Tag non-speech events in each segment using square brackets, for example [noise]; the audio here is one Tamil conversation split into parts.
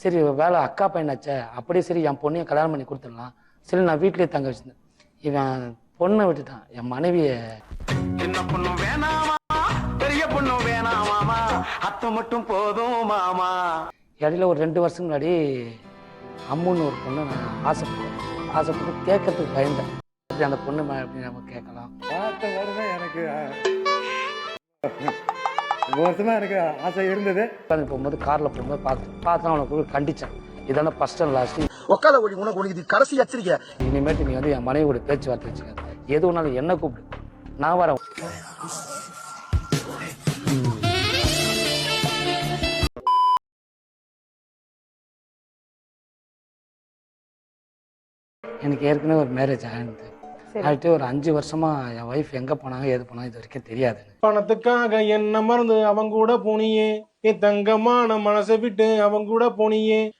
சரி வேலை அக்கா பையனாச்சே அப்படியே சரி என் பொண்ணையும் கல்யாணம் பண்ணி கொடுத்துடலாம். சரி நான் வீட்லயே தங்க வச்சிருந்தேன். இவன் பொண்ணை விட்டுட்டான். என் மனைவியை. சின்ன பொண்ணு வேணாமா? பெரிய பொண்ணு வேணாமாமா? அத்தை மட்டும் போதும் மாமா. இடையில ஒரு ரெண்டு வருஷம் முன்னாடி அம்முன்னு ஒரு பொண்ணு நான் ஆசைப்பட்டேன். ஆசைப்பட்டு கேட்கறதுக்கு பயந்தேன். அந்த பொண்ணு அப்படி நம்ம கேட்கலாம்? எனக்கு. ரொம்ப வருஷமா எனக்கு ஆசை இருந்தது. உட்காந்து போகும்போது காரில் போகும்போது பார்த்து பார்த்து அவனை போய் கண்டிச்சேன். இதான ஃபர்ஸ்ட் அண்ட் லாஸ்ட் உக்காத ஒளி உனக்கு உனக்கு இது கடைசி எச்சரிக்கை. இனிமேட்டு நீ வந்து என் மனைவியோட பேச்சுவார்த்தை வச்சுக்காது. எது ஒன்றாலும் என்ன கூப்பிடு. நான் வரேன். எனக்கு ஏற்கனவே ஒரு மேரேஜ் ஆயிடுது ஆகிட்டு ஒரு அஞ்சு வருஷமா என் ஒய்ஃப் எங்கே போனாங்க ஏது போனாங்க இது வரைக்கும் தெரியாது. பணத்துக்காக என்ன மறந்து அவங்க கூட போனியே. என் தங்கமான மனசை விட்டு அவங்க கூட போனியே.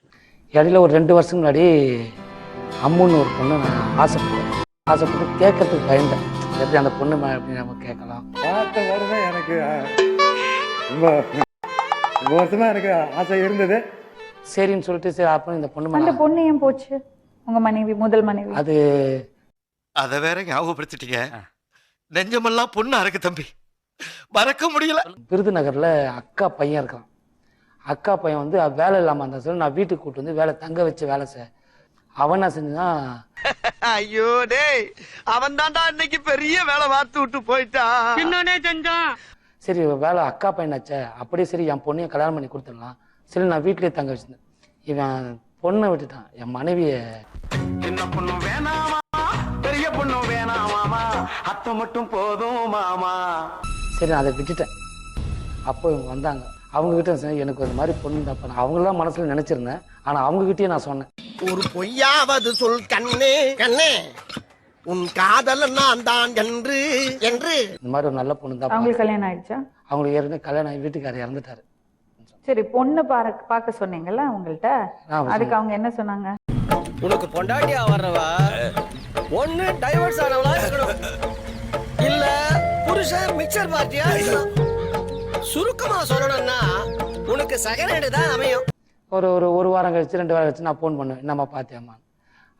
இடையில ஒரு ரெண்டு வருஷம் முன்னாடி அம்முன்னு ஒரு பொண்ணு நான் ஆசைப்பட்டேன். ஆசைப்பட்டு கேட்கறதுக்கு பயந்தேன். எப்படி அந்த பொண்ணு மே- அப்படி நம்ம கேட்கலாம்? பார்த்த உடனே எனக்கு ரொம்ப ரொம்ப வருஷமா எனக்கு ஆசை இருந்தது. சரின்னு சொல்லிட்டு சரி அப்புறம் இந்த பொண்ணு அந்த பொண்ணு ஏன் போச்சு? உங்க மனைவி முதல் மனைவி. அது அத வேற ஞாபகப்படுத்திட்டீங்க. நெஞ்சமெல்லாம் பொண்ணா இருக்கு தம்பி. மறக்க முடியல. விருதுநகர்ல அக்கா பையன் இருக்கான். அக்கா பையன் வந்து வேலை இல்லாம இருந்தா சொல்லி நான் வீட்டுக்கு கூட்டு வந்து வேலை தங்க வச்சு வேலை செய் அவன் என்ன செஞ்சான் [laughs] ஐயோ டேய். அவன் தான்டா இன்னைக்கு பெரிய வேலை பார்த்து விட்டு போயிட்டான். என்னனே செஞ்சான். சரி வேலை அக்கா பையனாச்சே அப்படியே சரி என் பொண்ணையும் கல்யாணம் பண்ணி கொடுத்துடலாம். சரி நான் வீட்லயே தங்க வச்சிருந்தேன். இவன் பொண்ணை விட்டுட்டான். என் மனைவியை சின்ன பொண்ணு வேணாமா? அத்தை மட்டும் போதும் மாமா. சரி நான் அதை விட்டுட்டேன். அப்போ இவங்க வந்தாங்க. அவங்க கிட்ட எனக்கு ஒரு மாதிரி பொண்ணு தப்பா அவங்களாம் மனசுல நினைச்சிருந்தேன். ஆனா அவங்க கிட்டயே நான் சொன்னேன். ஒரு பொய்யாவது சொல் கண்ணே கண்ணே. உன் காதலன் நான் தான் என்று என்று. இந்த மாதிரி ஒரு நல்ல பொண்ணு தான் அவங்களுக்கு கல்யாணம் ஆயிடுச்சா? அவங்களுக்கு ஏற்கனவே கல்யாணம் ஆகி வீட்டுக்காரர் இறந்துட்டாரு. சரி பொண்ணு பார பார்க்க சொன்னீங்கல்ல அவங்கள்ட்ட? அதுக்கு அவங்க என்ன சொன்னாங்க? உனக்கு பொண்டாட்டியா வர்றவ? ஒண்ணு டைவர்ஸ் ஆனவளா இருக்கணும். இல்ல புருஷன் மிக்சர் பார்ட்டியா சுருக்கமா சொல்லணும்னா உனக்கு செகண்ட் ஹேண்ட் தான் அமையும். ஒரு ஒரு ஒரு வாரம் கழிச்சு ரெண்டு வாரம் கழிச்சு நான் ஃபோன் பண்ணுவேன். என்னம்மா பார்த்தியாம்மா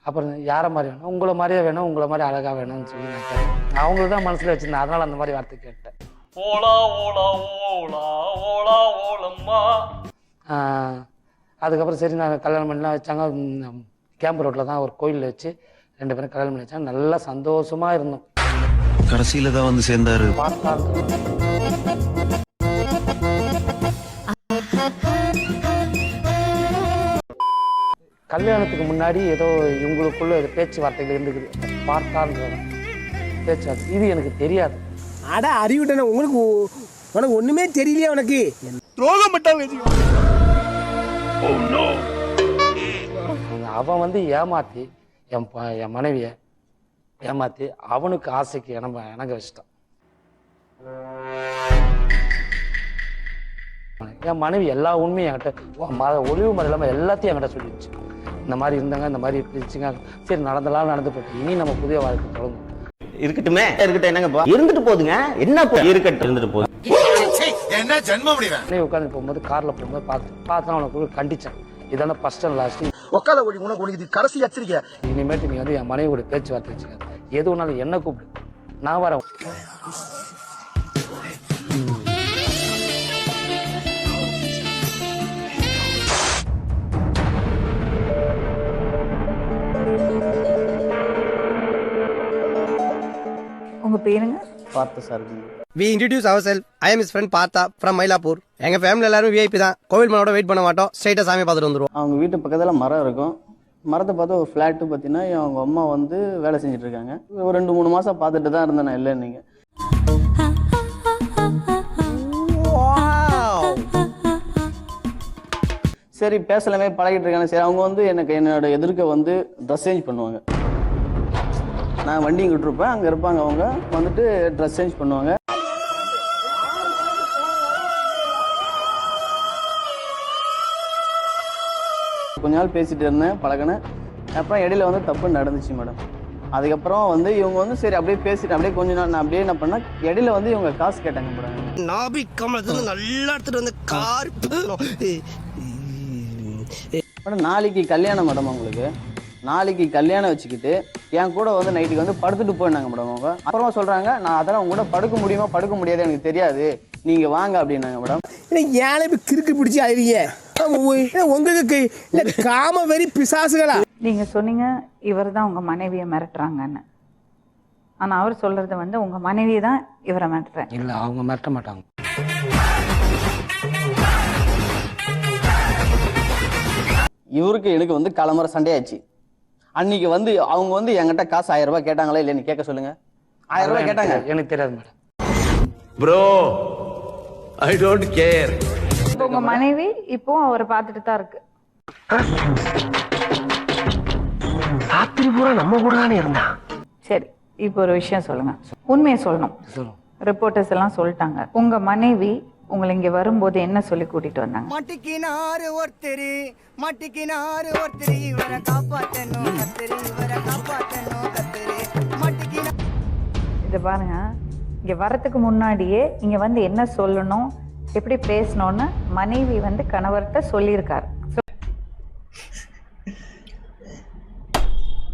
அப்புறம் யாரை மாதிரி வேணும்? உங்களை மாதிரியே வேணும் உங்களை மாதிரி அழகா வேணும்னு சொல்லி நான் கேட்டேன். நான் அவங்களுக்கு தான் மனசுல வச்சிருந்தேன். அதனால அந்த மாதிரி வார்த்தை கேட்டேன். ஓலா ஓலா ஓலா ஓலா ஓலம்மா. அதுக்கப்புறம் சரி நான் கல்யாணம் பண்ணலாம் வச்சாங்க. கேம்ப் ரோட்டில் தான் ஒரு கோயிலில் வச்சு ரெண்டு பேரும் கல்யாணம் பண்ணி வச்சாங்க. நல்லா சந்தோஷமா இருந்தோம். கடைசியில தான் வந்து சேர்ந்தாரு. கல்யாணத்துக்கு முன்னாடி ஏதோ இவங்களுக்குள்ள ஏதோ பேச்சுவார்த்தைகள் இருந்துக்குது பார்த்தான்றவன் பேச்சுவார்த்தை இது எனக்கு தெரியாது. அட அறிவிட்டன உங்களுக்கு உனக்கு ஒண்ணுமே தெரியலையா உனக்கு? அவன் வந்து ஏமாத்தி என் ப- என் மனைவியை ஏமாத்தி அவனுக்கு ஆசைக்கு இணங்க இணங்க வச்சிட்டான். என் மனைவி எல்லா உண்மையும் என்கிட்ட ஒளிவு மறை இல்லாமல் எல்லாத்தையும் என்கிட்ட சொல்லிடுச்சு. இந்த மாதிரி இருந்தாங்க இந்த மாதிரி பிரிச்சுங்க சரி நடந்தலாம் நடந்து போட்டு இனி நம்ம புதிய வாழ்க்கை தொடங்கும் இருக்கட்டுமே. இருக்கட்டும் என்னங்கப்பா இருந்துட்டு போதுங்க. என்ன இருக்கட்டும். இருந்துட்டு போகுது என்ன ஜென்மம் உட்காந்து போகும்போது காரில் போகும்போது பார்த்து பார்த்து அவனை போய் கண்டிச்சேன். இதான ஃபர்ஸ்ட் அண்ட் லாஸ்ட் உக்காத ஒளி உனக்கு உனக்கு இது கடைசி எச்சரிக்கை. இனிமேட்டு நீ வந்து என் மனைவியோட பேச்சுவார்த்தை வச்சுக்காது எது ஒன்றாலும் என்ன கூப்பிடு. நான் வரேன். உங்க பேருங்க? பார்த்து sir. We introduce ourselves I am his friend Partha from Mylapore எங்க ஃபேமிலி எல்லாரும் விஐபி தான். கோவில் மனோட வெயிட் பண்ண மாட்டோம். ஸ்ட்ரைட்டா சாமி பார்த்துட்டு வந்துருவோம். அவங்க வீட்டு பக்கத்தில் மரம் இருக்கும். மரத்தை பார்த்து ஒரு ஃப்ளாட்டு பார்த்தீங்கன்னா அவங்க அம்மா வந்து வேலை செஞ்சுட்டு இருக்காங்க. ஒரு ரெண்டு மூணு மாதம் பார்த்துட்டு தான் இருந்தேன் நான். இல்லைன்னீங்க சரி பேசலாமே. பழகிட்டு இருக்காங்க சரி அவங்க வந்து எனக்கு என்னோட எதிர்க்க வந்து ட்ரெஸ் சேஞ்ச் பண்ணுவாங்க. நான் வண்டி இங்கிட்டு இருப்பேன். அங்கே இருப்பாங்க அவங்க. வந்துட்டு ட்ரெஸ் சேஞ்ச் பண்ணுவாங்க. கொஞ்ச நாள் பேசிட்டு இருந்தேன் பழகினேன். அப்புறம் இடையில வந்து தப்பு நடந்துச்சு மேடம். அதுக்கப்புறம் வந்து இவங்க வந்து சரி அப்படியே பேசிட்டு அப்படியே கொஞ்ச நாள் நான் அப்படியே என்ன பண்ணேன் இடையில வந்து இவங்க காசு கேட்டாங்க மேடம். நாபி கமலத்துல நல்லா எடுத்துட்டு வந்து கார் மேடம் நாளைக்கு கல்யாணம் மேடம் உங்களுக்கு. நாளைக்கு கல்யாணம் வச்சுக்கிட்டு என் கூட வந்து நைட்டுக்கு வந்து படுத்துட்டு போயினாங்க மேடம் அவங்க. அப்புறமா சொல்றாங்க நான் அதெல்லாம் உங்க கூட படுக்க முடியுமா படுக்க முடியாது எனக்கு தெரியாது. நீங்க வாங்க அப்படின்னாங்க மேடம். ஏழை இப்ப கிறுக்கு பிடிச்சி அழுவீங்க உங்களுக்கு இல்ல காம வெறி பிசாசுகளா? நீங்க சொன்னீங்க இவர் தான் உங்க மனைவியை மிரட்டுறாங்கன்னு. ஆனா அவர் சொல்றது வந்து உங்க மனைவி தான் இவரை மிரட்டுறேன் இல்லை அவங்க மிரட்ட மாட்டாங்க. இவருக்கு எனக்கு வந்து காலமுறை சண்டையாச்சு. அன்னைக்கு வந்து அவங்க வந்து என்கிட்ட காசு ஆயிரம் ரூபாய் கேட்டாங்களா இல்லைன்னு கேட்க சொல்லுங்க. ஆயிரம் ரூபாய் கேட்டாங்க. எனக்கு தெரியாது madam. Bro I don't care இப்போ உங்க மனைவி இப்போ அவரை பார்த்துட்டு தான் இருக்கு. ராத்திரி பூரா நம்ம கூட தானே இருந்தா? சரி இப்போ ஒரு விஷயம் சொல்லுங்க. உண்மையை சொல்லணும். ரிப்போர்ட்டர்ஸ் எல்லாம் சொல்லிட்டாங்க. உங்க மனைவி உங்களை இங்க வரும்போது என்ன சொல்லி கூட்டிட்டு வந்தாங்க? மாட்டிக்கினாரு ஒருத்தரு மாட்டிக்கினாரு ஒருத்தரு இவரை காப்பாத்தணும் கத்தரு இவரை காப்பாத்தணும் கத்தரு. மாட்டிக்கினா இது பாருங்க. இங்க வரதுக்கு முன்னாடியே இங்க வந்து என்ன சொல்லணும் எப்படி பேசணும்னு மனைவி வந்து கணவர்கிட்ட சொல்லியிருக்காரு.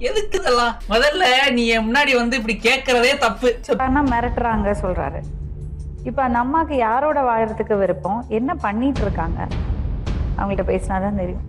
எதுக்கு இதெல்லாம்? முதல்ல நீ முன்னாடி வந்து இப்படி கேக்குறதே தப்பு. மிரட்டுறாங்க சொல்றாரு. இப்போ அந்த அம்மாவுக்கு யாரோட வாழறதுக்கு விருப்பம்? என்ன பண்ணிட்டு இருக்காங்க? அவங்கள்ட்ட பேசினாதான் தெரியும்.